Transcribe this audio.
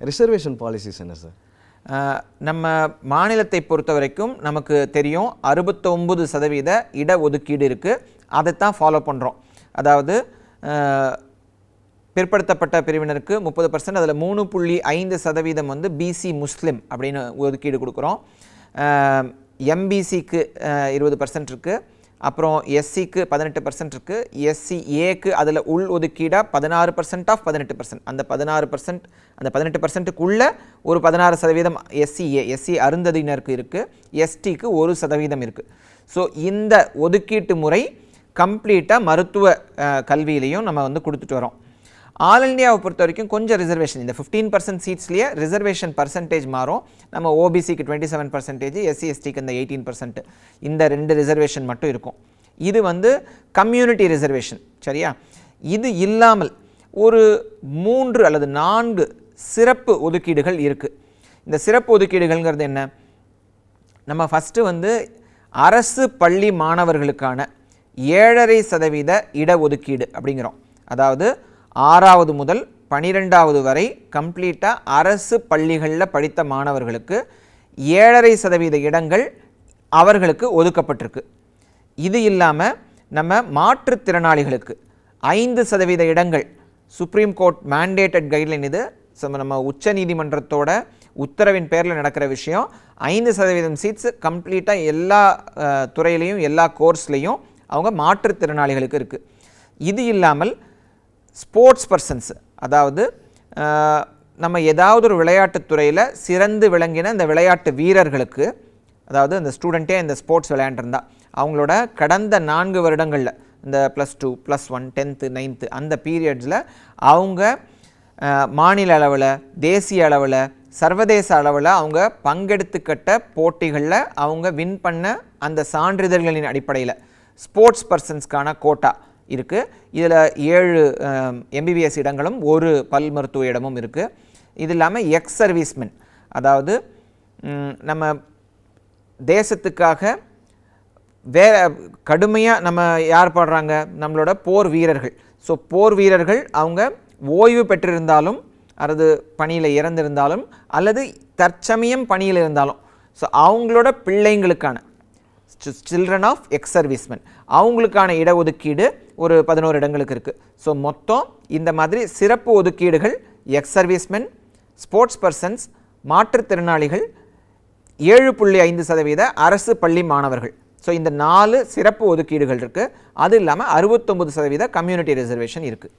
Reservation policies என்ன sir நம்ம மாநிலத்தை பொறுத்த வரைக்கும் நமக்கு தெரியும் அறுபத்தொம்பது சதவீத இடஒதுக்கீடு இருக்குது அதைத்தான் ஃபாலோ பண்ணுறோம் அதாவது பிற்படுத்தப்பட்ட பிரிவினருக்கு முப்பது பர்சன்ட் அதில் மூணு புள்ளி ஐந்து சதவீதம் வந்து பிசி முஸ்லிம் அப்படின்னு ஒதுக்கீடு கொடுக்குறோம். எம்பிசிக்கு இருபது பர்சன்ட் இருக்குது அப்புறம் எஸ்சிக்கு பதினெட்டு பர்சன்ட் இருக்குது எஸ்சி ஏக்கு அதில் உள் ஒதுக்கீடாக பதினாறு பர்சன்ட் ஆஃப் பதினெட்டு பர்சன்ட் அந்த பதினாறு பர்சன்ட் அந்த பதினெட்டு பர்சன்ட்டுக்குள்ளே ஒரு பதினாறு சதவீதம் எஸ்சி ஏ எஸ்சி அருந்ததியினருக்கு இருக்குது எஸ்டிக்கு ஒரு சதவீதம் இருக்குது ஸோ இந்த ஒதுக்கீட்டு முறை கம்ப்ளீட்டாக மருத்துவ கல்வியிலையும் நம்ம வந்து கொடுத்துட்டு வரோம் ஆல் இந்தியாவை பொறுத்த வரைக்கும் கொஞ்சம் ரிசர்வேஷன் இந்த ஃபிஃப்டீன் பர்சன்ட் சீட்ஸ்லேயே ரிசர்வேஷன் பர்சன்டேஜ் மாறும். நம்ம ஓபிசிக்கு டுவெண்ட்டி செவன் பர்சன்டேஜ் எஸ்சி எஸ்டிக்கு இந்த எயிட்டீன் பர்சன்ட் இந்த ரெண்டு ரிசர்வேஷன் மட்டும் இருக்கும். இது வந்து கம்யூனிட்டி ரிசர்வேஷன் சரியா? இது இல்லாமல் ஒரு மூன்று அல்லது நான்கு சிறப்பு ஒதுக்கீடுகள் இருக்குது இந்த சிறப்பு ஒதுக்கீடுகள்ங்கிறது என்ன? நம்ம ஃபஸ்ட்டு வந்து அரசு பள்ளி மாணவர்களுக்கான ஏழரை சதவீத இடஒதுக்கீடு அப்படிங்கிறோம். அதாவது ஆறாவது முதல் பனிரெண்டாவது வரை கம்ப்ளீட்டாக அரசு பள்ளிகளில் படித்த மாணவர்களுக்கு ஏழரை சதவீத இடங்கள் அவர்களுக்கு ஒதுக்கப்பட்டிருக்கு. இது இல்லாமல் நம்ம மாற்றுத்திறனாளிகளுக்கு ஐந்து சதவீத இடங்கள் சுப்ரீம் கோர்ட் மேண்டேட்டட் கைட்லைன் இது. நம்ம உச்ச நீதிமன்றத்தோட உத்தரவின் பேரில் நடக்கிற விஷயம் ஐந்து சதவீதம் சீட்ஸ் கம்ப்ளீட்டாக எல்லா துறையிலையும் எல்லா கோர்ஸ்லேயும் அவங்க மாற்றுத்திறனாளிகளுக்கு இருக்குது இது இல்லாமல் ஸ்போர்ட்ஸ் பர்சன்ஸ் அதாவது நம்ம ஏதாவது ஒரு விளையாட்டுத் துறையில் சிறந்து விளங்கின இந்த விளையாட்டு வீரர்களுக்கு அதாவது இந்த ஸ்டூடெண்ட்டே இந்த ஸ்போர்ட்ஸ் விளையாண்டுருந்தா அவங்களோட கடந்த நான்கு வருடங்களில் இந்த plus two plus one tenth ninth அந்த பீரியட்ஸில் அவங்க மாநில அளவில் தேசிய அளவில் சர்வதேச அளவில் அவங்க பங்கெடுத்துக்கிட்ட போட்டிகளில் அவங்க வின் பண்ண அந்த சான்றிதழ்களின் அடிப்படையில் ஸ்போர்ட்ஸ் பர்சன்ஸ்க்கான கோட்டா இருக்குது இதில் ஏழு எம்பிபிஎஸ் இடங்களும் ஒரு பல் மருத்துவ இடமும் இருக்குது இது இல்லாமல் எக்ஸ் சர்வீஸ்மென் அதாவது நம்ம தேசத்துக்காக வேற கடுமையாக நம்ம யார் பாடுறாங்க? நம்மளோட போர் வீரர்கள். ஸோ போர் வீரர்கள் அவங்க ஓய்வு பெற்றிருந்தாலும் அல்லது பணியில் இறந்திருந்தாலும் அல்லது தற்சமயம் பணியில் இருந்தாலும் ஸோ அவங்களோட பிள்ளைங்களுக்கான சில்ட்ரன் ஆஃப் எக்ஸ் சர்வீஸ்மென் அவங்களுக்கான இடஒதுக்கீடு ஒரு பதினோரு இடங்களுக்கு இருக்குது ஸோ மொத்தம் இந்த மாதிரி சிறப்பு ஒதுக்கீடுகள் எக்ஸ் சர்வீஸ்மென் ஸ்போர்ட்ஸ் பர்சன்ஸ் மாற்றுத்திறனாளிகள் ஏழு புள்ளி ஐந்து சதவீத அரசு பள்ளி மாணவர்கள். ஸோ இந்த நாலு சிறப்பு ஒதுக்கீடுகள் இருக்குது அது இல்லாமல் அறுபத்தொம்பது சதவீத கம்யூனிட்டி ரிசர்வேஷன் இருக்குது